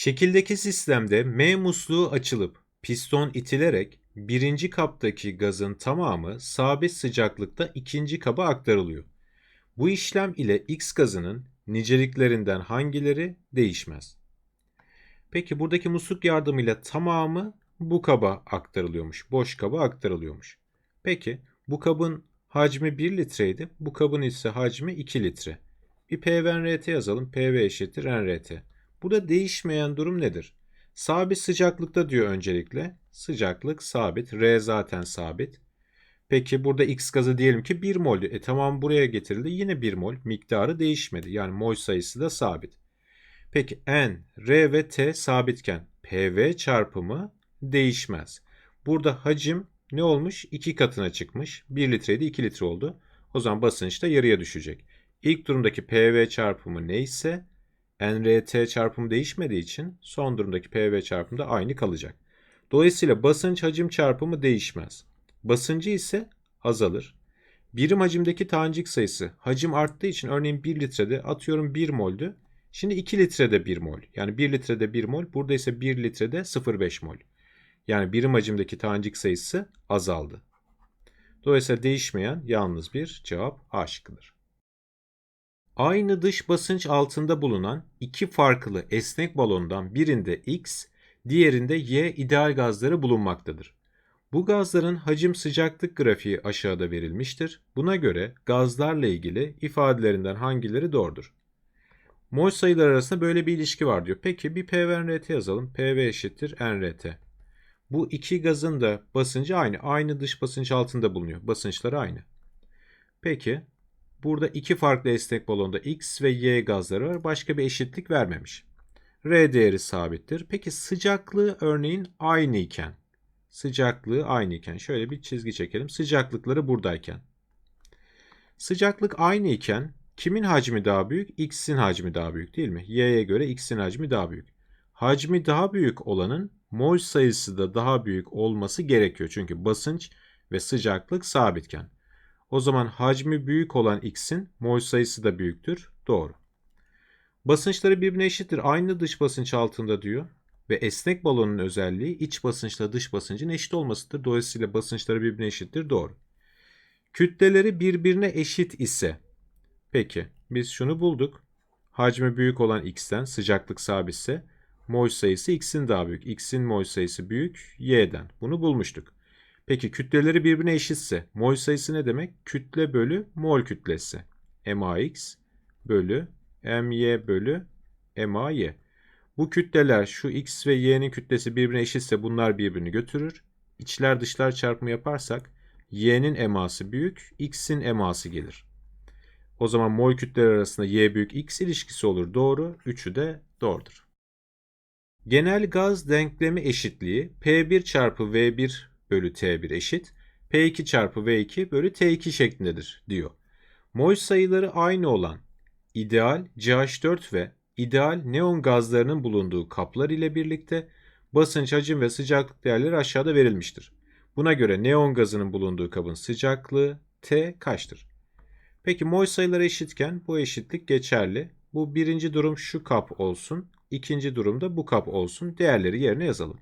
Şekildeki sistemde M musluğu açılıp piston itilerek birinci kaptaki gazın tamamı sabit sıcaklıkta ikinci kaba aktarılıyor. Bu işlem ile X gazının niceliklerinden hangileri değişmez? Peki buradaki musluk yardımıyla tamamı bu kaba aktarılıyormuş. Boş kaba aktarılıyormuş. Peki bu kabın hacmi 1 litreydi. Bu kabın ise hacmi 2 litre. Bir PV-NRT yazalım. PV eşittir NRT. Burada değişmeyen durum nedir? Sabit sıcaklıkta diyor öncelikle. Sıcaklık sabit. R zaten sabit. Peki burada X gazı diyelim ki 1 mol. E tamam buraya getirildi. Yine 1 mol. Miktarı değişmedi. Yani mol sayısı da sabit. Peki N, R ve T sabitken PV çarpımı değişmez. Burada hacim ne olmuş? 2 katına çıkmış. 1 litreydi 2 litre oldu. O zaman basınç da yarıya düşecek. İlk durumdaki PV çarpımı neyse NRT çarpımı değişmediği için son durumdaki PV çarpımı da aynı kalacak. Dolayısıyla basınç hacim çarpımı değişmez. Basıncı ise azalır. Birim hacimdeki tanecik sayısı hacim arttığı için örneğin 1 litrede atıyorum 1 moldü. Şimdi 2 litrede 1 mol. Yani 1 litrede 1 mol. Burada ise 1 litrede 0,5 mol. Yani birim hacimdeki tanecik sayısı azaldı. Dolayısıyla değişmeyen yalnız bir cevap A şıkkıdır. Aynı dış basınç altında bulunan iki farklı esnek balondan birinde X, diğerinde Y ideal gazları bulunmaktadır. Bu gazların hacim sıcaklık grafiği aşağıda verilmiştir. Buna göre gazlarla ilgili ifadelerinden hangileri doğrudur? Mol sayılar arasında böyle bir ilişki var diyor. Peki bir PV-NRT yazalım. PV eşittir NRT. Bu iki gazın da basıncı aynı. Aynı dış basınç altında bulunuyor. Basınçları aynı. Peki burada iki farklı esnek balonda X ve Y gazları var. Başka bir eşitlik vermemiş. R değeri sabittir. Peki sıcaklığı örneğin aynı iken sıcaklığı aynı iken şöyle bir çizgi çekelim. Sıcaklıkları buradayken. Sıcaklık aynı iken kimin hacmi daha büyük? X'in hacmi daha büyük değil mi? Y'ye göre X'in hacmi daha büyük. Hacmi daha büyük olanın mol sayısı da daha büyük olması gerekiyor. Çünkü basınç ve sıcaklık sabitken. O zaman hacmi büyük olan X'in mol sayısı da büyüktür. Doğru. Basınçları birbirine eşittir. Aynı dış basınç altında diyor. Ve esnek balonun özelliği iç basınçla dış basıncın eşit olmasıdır. Dolayısıyla basınçları birbirine eşittir. Doğru. Kütleleri birbirine eşit ise peki biz şunu bulduk. Hacmi büyük olan x'ten sıcaklık sabitse mol sayısı x'in daha büyük. x'in mol sayısı büyük y'den. Bunu bulmuştuk. Peki kütleleri birbirine eşitse mol sayısı ne demek? Kütle bölü mol kütlesi. MAX bölü MY bölü MAY. Bu kütleler şu x ve y'nin kütlesi birbirine eşitse bunlar birbirini götürür. İçler dışlar çarpımı yaparsak y'nin eması büyük, x'in eması gelir. O zaman mol kütleler arasında y büyük x ilişkisi olur. Doğru. Üçü de doğrudur. Genel gaz denklemi eşitliği P1 çarpı V1 bölü T1 eşit. P2 çarpı V2 bölü T2 şeklindedir diyor. Mol sayıları aynı olan ideal CH4 ve ideal neon gazlarının bulunduğu kaplar ile birlikte basınç, hacim ve sıcaklık değerleri aşağıda verilmiştir. Buna göre neon gazının bulunduğu kabın sıcaklığı T kaçtır? Peki mol sayıları eşitken bu eşitlik geçerli. Bu birinci durum şu kap olsun. ikinci durumda bu kap olsun. Değerleri yerine yazalım.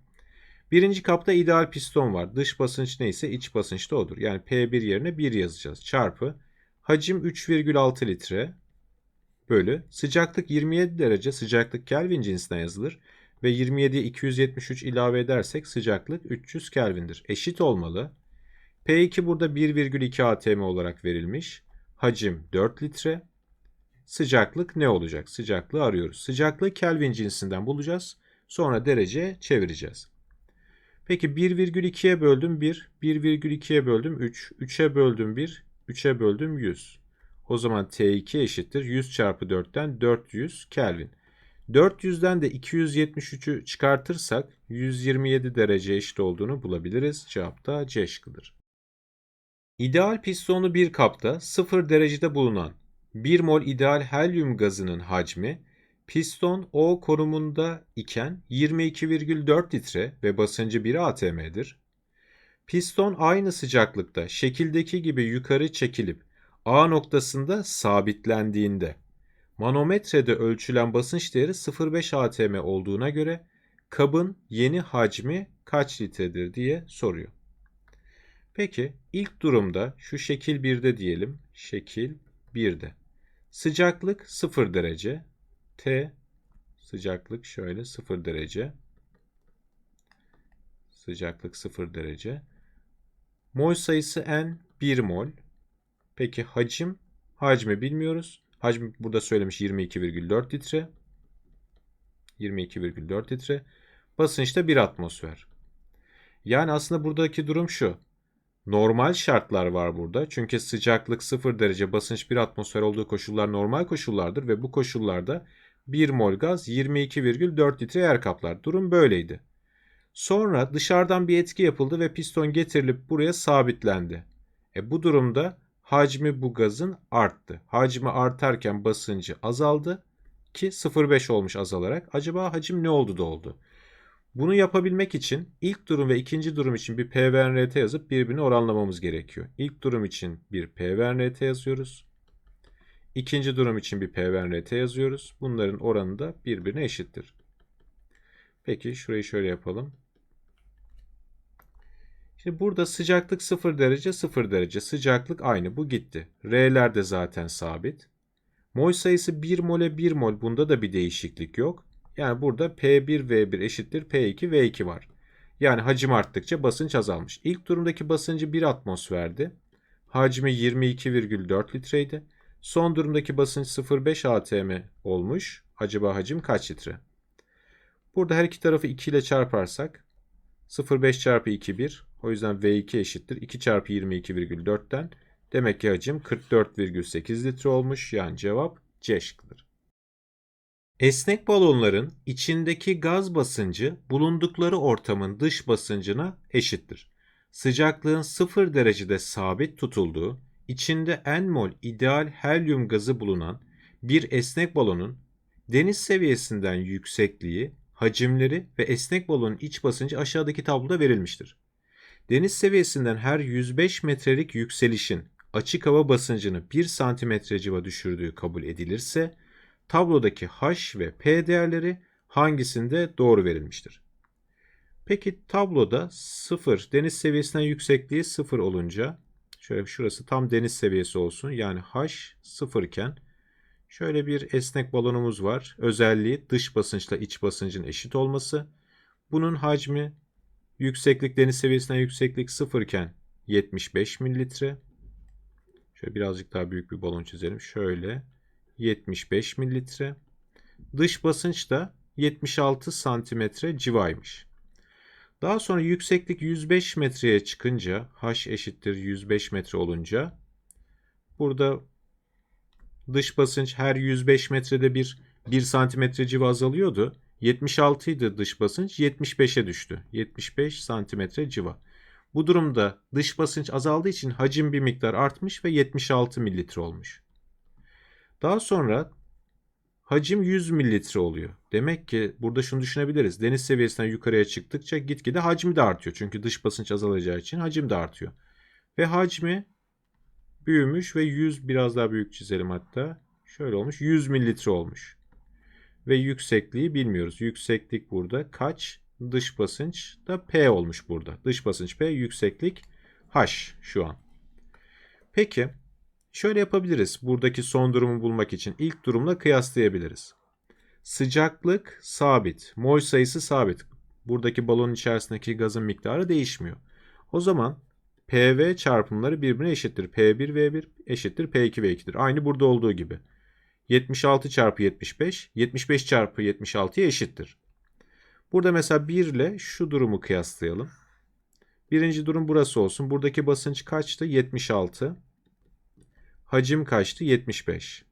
Birinci kapta ideal piston var. Dış basınç neyse iç basınç da odur. Yani P1 yerine 1 yazacağız. Çarpı hacim 3,6 litre bölü sıcaklık 27 derece sıcaklık Kelvin cinsinden yazılır ve 27'ye 273 ilave edersek sıcaklık 300 Kelvin'dir. Eşit olmalı. P2 burada 1,2 atm olarak verilmiş. Hacim 4 litre. Sıcaklık ne olacak? Sıcaklığı arıyoruz. Sıcaklığı Kelvin cinsinden bulacağız. Sonra derece çevireceğiz. Peki 1,2'ye böldüm 1, 1,2'ye böldüm 3, 3'e böldüm 1, 3'e böldüm 100. O zaman T2 eşittir 100 çarpı 4'ten 400 Kelvin. 400'den de 273'ü çıkartırsak 127 derece eşit olduğunu bulabiliriz. Cevap da C şıkkıdır. İdeal pistonlu bir kapta 0 derecede bulunan 1 mol ideal helyum gazının hacmi piston O konumunda iken 22,4 litre ve basıncı 1 atm'dir. Piston aynı sıcaklıkta şekildeki gibi yukarı çekilip A noktasında sabitlendiğinde Manometrede ölçülen basınç değeri 0,5 atm olduğuna göre kabın yeni hacmi kaç litredir diye soruyor. Peki ilk durumda şu şekil 1'de diyelim. Şekil 1'de. Sıcaklık 0 derece. T sıcaklık şöyle 0 derece. Sıcaklık 0 derece. Mol sayısı n 1 mol. Peki hacim? Hacmi bilmiyoruz. Hacmi burada söylemiş 22,4 litre. 22,4 litre. Basınçta 1 atmosfer. Yani aslında buradaki durum şu. Normal şartlar var burada. Çünkü sıcaklık 0 derece, basınç 1 atmosfer olduğu koşullar normal koşullardır ve bu koşullarda 1 mol gaz 22,4 litre yer kaplar. Durum böyleydi. Sonra dışarıdan bir etki yapıldı ve piston getirilip buraya sabitlendi. E bu durumda hacmi bu gazın arttı. Hacmi artarken basıncı azaldı ki 0,5 olmuş azalarak. Acaba hacim ne oldu da oldu? Bunu yapabilmek için ilk durum ve ikinci durum için bir PVNRT yazıp birbirini oranlamamız gerekiyor. İlk durum için bir PVNRT yazıyoruz. İkinci durum için bir PVNRT yazıyoruz. Bunların oranı da birbirine eşittir. Peki şurayı şöyle yapalım. Şimdi burada sıcaklık 0 derece 0 derece. Sıcaklık aynı. Bu gitti. R'ler de zaten sabit. Mol sayısı 1 mole 1 mol. Bunda da bir değişiklik yok. Yani burada P1V1 eşittir P2V2 var. Yani hacim arttıkça basınç azalmış. İlk durumdaki basıncı 1 atmosferdi. Hacmi 22,4 litreydi. Son durumdaki basınç 0,5 atm olmuş. Acaba hacim kaç litre? Burada her iki tarafı 2 ile çarparsak 0,5 çarpı 2 1. O yüzden V2 eşittir. 2 çarpı 22,4'ten. Demek ki hacim 44,8 litre olmuş. Yani cevap C şıkkıdır. Esnek balonların içindeki gaz basıncı bulundukları ortamın dış basıncına eşittir. Sıcaklığın 0 derecede sabit tutulduğu, içinde n mol ideal helyum gazı bulunan bir esnek balonun deniz seviyesinden yüksekliği, hacimleri ve esnek balonun iç basıncı aşağıdaki tabloda verilmiştir. Deniz seviyesinden her 105 metrelik yükselişin açık hava basıncını 1 santimetre civa düşürdüğü kabul edilirse, tablodaki H ve P değerleri hangisinde doğru verilmiştir? Peki tabloda 0 deniz seviyesinden yüksekliği 0 olunca şöyle şurası tam deniz seviyesi olsun. Yani H 0 iken şöyle bir esnek balonumuz var. Özelliği dış basınçla iç basıncın eşit olması. Bunun hacmi yükseklik deniz seviyesinden yükseklik 0 iken 75 mililitre. Şöyle birazcık daha büyük bir balon çizelim. Şöyle 75 mililitre. Dış basınç da 76 santimetre civaymış. Daha sonra yükseklik 105 metreye çıkınca h eşittir 105 metre olunca burada dış basınç her 105 metrede bir 1 santimetre civa azalıyordu. 76 idi dış basınç 75'e düştü. 75 santimetre civa. Bu durumda dış basınç azaldığı için hacim bir miktar artmış ve 76 mililitre olmuş. Daha sonra hacim 100 mililitre oluyor. Demek ki burada şunu düşünebiliriz. Deniz seviyesinden yukarıya çıktıkça gitgide hacmi de artıyor. Çünkü dış basınç azalacağı için hacim de artıyor. Ve hacmi büyümüş ve 100 biraz daha büyük çizelim hatta. Şöyle olmuş 100 mililitre olmuş. Ve yüksekliği bilmiyoruz. Yükseklik burada kaç? Dış basınç da P olmuş burada. Dış basınç P, yükseklik H şu an. Peki Şöyle yapabiliriz. Buradaki son durumu bulmak için ilk durumla kıyaslayabiliriz. Sıcaklık sabit, mol sayısı sabit. Buradaki balonun içerisindeki gazın miktarı değişmiyor. O zaman PV çarpımları birbirine eşittir. P1V1 eşittir P2V2'dir. Aynı burada olduğu gibi. 76 çarpı 75, 75 çarpı 76'ya eşittir. Burada mesela 1 ile şu durumu kıyaslayalım. Birinci durum burası olsun. Buradaki basınç kaçtı? 76. Hacim kaçtı? 75.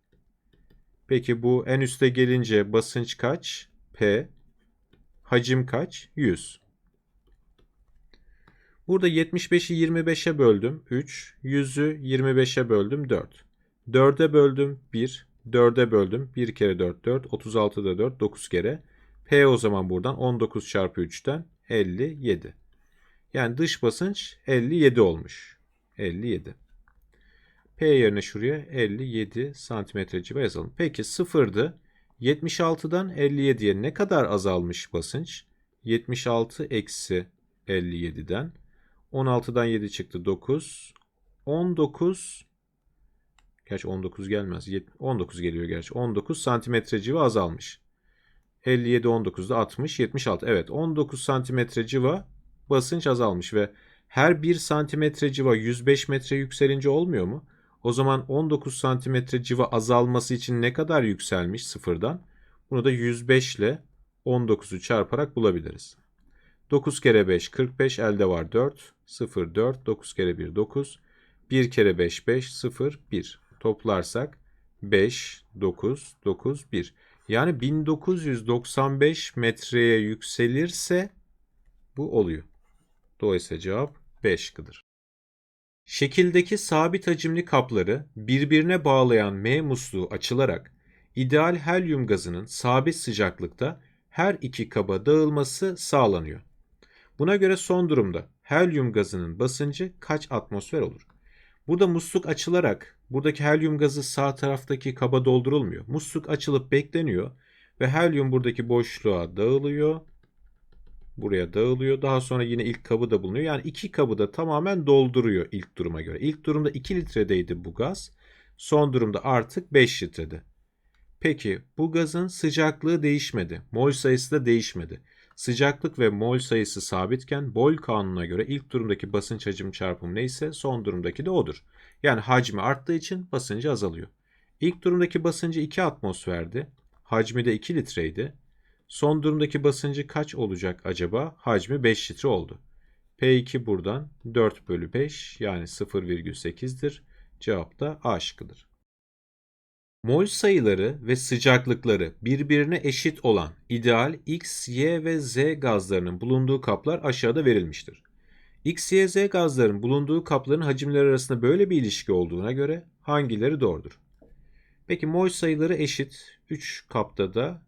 Peki bu en üste gelince basınç kaç? P. Hacim kaç? 100. Burada 75'i 25'e böldüm 3. 100'ü 25'e böldüm 4. 4'e böldüm 1. 4'e böldüm 1 kere 4 4. 36'da 4 9 kere. P o zaman buradan 19 çarpı 3'ten 57. Yani dış basınç 57 olmuş. 57. P yerine şuraya 57 santimetre civa yazalım. Peki sıfırdı. 76'dan 57'ye ne kadar azalmış basınç? 76 eksi 57'den. 16'dan 7 çıktı 9. 19 Gerçi 19 gelmez. 19 geliyor gerçi. 19 santimetre civa azalmış. 57 19'da 60 76. Evet 19 santimetre civa basınç azalmış ve her 1 santimetre civa 105 metre yükselince olmuyor mu? O zaman 19 santimetre civa azalması için ne kadar yükselmiş sıfırdan? Bunu da 105 ile 19'u çarparak bulabiliriz. 9 kere 5 45 elde var 4 0 4 9 kere 1 9 1 kere 5 5 0 1 toplarsak 5 9 9 1 yani 1995 metreye yükselirse bu oluyor. Dolayısıyla cevap 5 şıkkıdır. Şekildeki sabit hacimli kapları birbirine bağlayan M musluğu açılarak ideal helyum gazının sabit sıcaklıkta her iki kaba dağılması sağlanıyor. Buna göre son durumda helyum gazının basıncı kaç atmosfer olur? Burada musluk açılarak buradaki helyum gazı sağ taraftaki kaba doldurulmuyor. Musluk açılıp bekleniyor ve helyum buradaki boşluğa dağılıyor. Buraya dağılıyor. Daha sonra yine ilk kabı da bulunuyor. Yani iki kabı da tamamen dolduruyor ilk duruma göre. İlk durumda 2 litredeydi bu gaz. Son durumda artık 5 litrede. Peki bu gazın sıcaklığı değişmedi. Mol sayısı da değişmedi. Sıcaklık ve mol sayısı sabitken Boyle kanununa göre ilk durumdaki basınç hacim çarpımı neyse son durumdaki de odur. Yani hacmi arttığı için basıncı azalıyor. İlk durumdaki basıncı 2 atmosferdi. Hacmi de 2 litreydi. Son durumdaki basıncı kaç olacak acaba? Hacmi 5 litre oldu. P2 buradan 4 bölü 5 yani 0,8'dir. Cevap da A şıkkıdır. Mol sayıları ve sıcaklıkları birbirine eşit olan ideal X, Y ve Z gazlarının bulunduğu kaplar aşağıda verilmiştir. X, Y, Z gazların bulunduğu kapların hacimleri arasında böyle bir ilişki olduğuna göre hangileri doğrudur? Peki mol sayıları eşit. 3 kapta da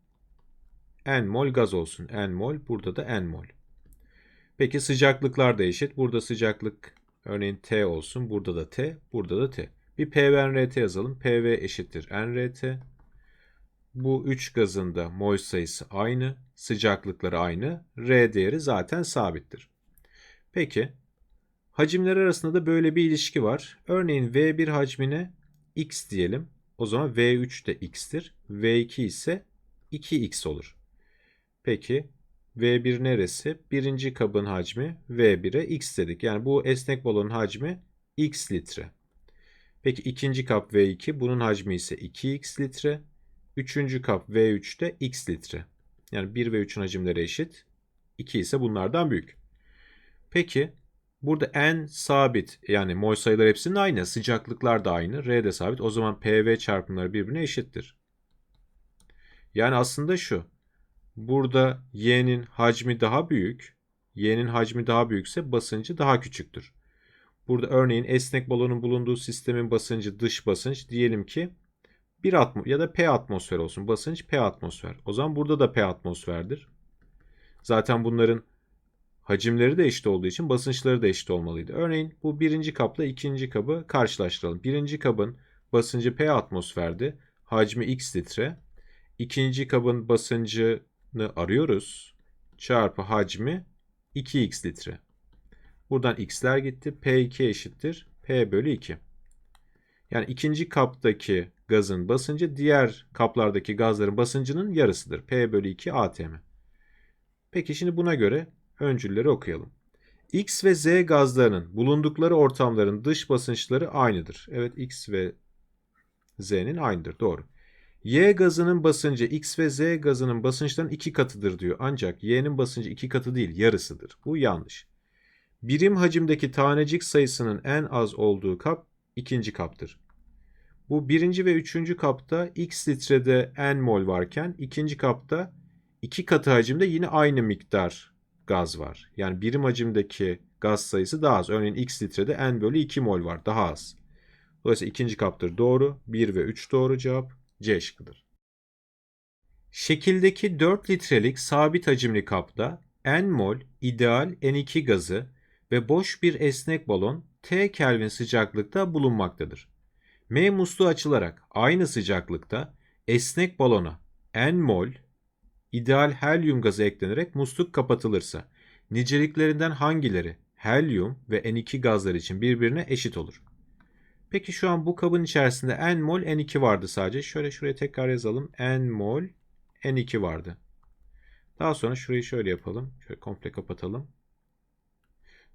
n mol gaz olsun. n mol burada da n mol. Peki sıcaklıklar da eşit. Burada sıcaklık örneğin T olsun. Burada da T. Burada da T. Bir PV yazalım. PV eşittir NRT. Bu 3 gazın da mol sayısı aynı. Sıcaklıkları aynı. R değeri zaten sabittir. Peki hacimler arasında da böyle bir ilişki var. Örneğin V1 hacmine X diyelim. O zaman V3 de X'tir. V2 ise 2X olur. Peki V1 neresi? Birinci kabın hacmi V1'e X dedik. Yani bu esnek balonun hacmi X litre. Peki ikinci kap V2 bunun hacmi ise 2x litre. Üçüncü kap V3 de x litre. Yani 1 ve 3'ün hacimleri eşit. 2 ise bunlardan büyük. Peki burada n sabit yani mol sayıları hepsinin aynı. Sıcaklıklar da aynı. R de sabit. O zaman PV çarpımları birbirine eşittir. Yani aslında şu. Burada Y'nin hacmi daha büyük. Y'nin hacmi daha büyükse basıncı daha küçüktür. Burada örneğin esnek balonun bulunduğu sistemin basıncı dış basınç diyelim ki 1 atmos ya da P atmosfer olsun. Basınç P atmosfer. O zaman burada da P atmosferdir. Zaten bunların hacimleri de eşit olduğu için basınçları da eşit olmalıydı. Örneğin bu birinci kapla ikinci kabı karşılaştıralım. Birinci kabın basıncı P atmosferdi. Hacmi X litre. İkinci kabın basıncını arıyoruz. Çarpı hacmi 2x litre. Buradan x'ler gitti. P2 eşittir. P bölü 2. Yani ikinci kaptaki gazın basıncı diğer kaplardaki gazların basıncının yarısıdır. P bölü 2 ATM. Peki şimdi buna göre öncülleri okuyalım. X ve Z gazlarının bulundukları ortamların dış basınçları aynıdır. Evet X ve Z'nin aynıdır. Doğru. Y gazının basıncı X ve Z gazının basınçlarının iki katıdır diyor. Ancak Y'nin basıncı iki katı değil yarısıdır. Bu yanlış. Birim hacimdeki tanecik sayısının en az olduğu kap ikinci kaptır. Bu birinci ve üçüncü kapta x litrede n mol varken ikinci kapta iki katı hacimde yine aynı miktar gaz var. Yani birim hacimdeki gaz sayısı daha az. Örneğin x litrede n bölü 2 mol var. Daha az. Dolayısıyla ikinci kaptır doğru. 1 ve 3 doğru cevap C şıkkıdır. Şekildeki 4 litrelik sabit hacimli kapta n mol ideal N2 gazı ve boş bir esnek balon T Kelvin sıcaklıkta bulunmaktadır. M musluğu açılarak aynı sıcaklıkta esnek balona N mol ideal helyum gazı eklenerek musluk kapatılırsa niceliklerinden hangileri helyum ve N2 gazları için birbirine eşit olur? Peki şu an bu kabın içerisinde N mol N2 vardı sadece. Şöyle şuraya tekrar yazalım. N mol N2 vardı. Daha sonra şurayı şöyle yapalım. Şöyle komple kapatalım.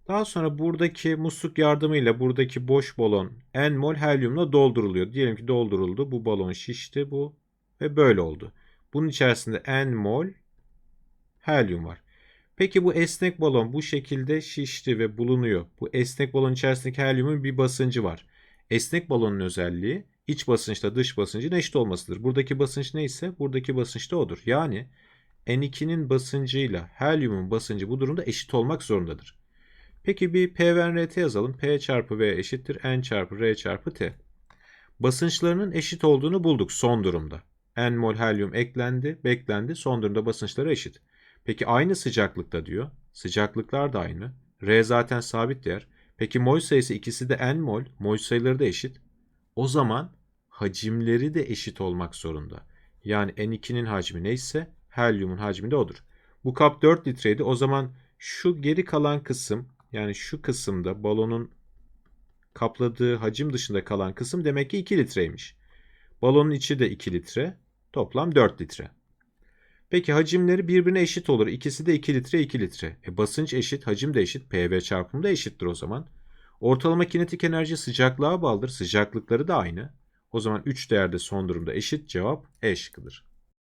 Daha sonra buradaki musluk yardımıyla buradaki boş balon N mol helyumla dolduruluyor. Diyelim ki dolduruldu. Bu balon şişti bu ve böyle oldu. Bunun içerisinde N mol helyum var. Peki bu esnek balon bu şekilde şişti ve bulunuyor. Bu esnek balon içerisindeki helyumun bir basıncı var. Esnek balonun özelliği iç basınçla dış basıncın eşit olmasıdır. Buradaki basınç neyse buradaki basınç da odur. Yani N2'nin basıncıyla helyumun basıncı bu durumda eşit olmak zorundadır. Peki bir P yazalım. P çarpı V eşittir N çarpı R çarpı T. Basınçlarının eşit olduğunu bulduk son durumda. N mol helyum eklendi, beklendi. Son durumda basınçları eşit. Peki aynı sıcaklıkta diyor. Sıcaklıklar da aynı. R zaten sabit değer. Peki mol sayısı ikisi de N mol. Mol sayıları da eşit. O zaman hacimleri de eşit olmak zorunda. Yani N2'nin hacmi neyse helyumun hacmi de odur. Bu kap 4 litreydi. O zaman şu geri kalan kısım yani şu kısımda balonun kapladığı hacim dışında kalan kısım demek ki 2 litreymiş. Balonun içi de 2 litre. Toplam 4 litre. Peki hacimleri birbirine eşit olur. İkisi de 2 litre 2 litre. E basınç eşit, hacim de eşit. PV çarpımı da eşittir o zaman. Ortalama kinetik enerji sıcaklığa bağlıdır. Sıcaklıkları da aynı. O zaman 3 değerde son durumda eşit. Cevap E şıkkıdır.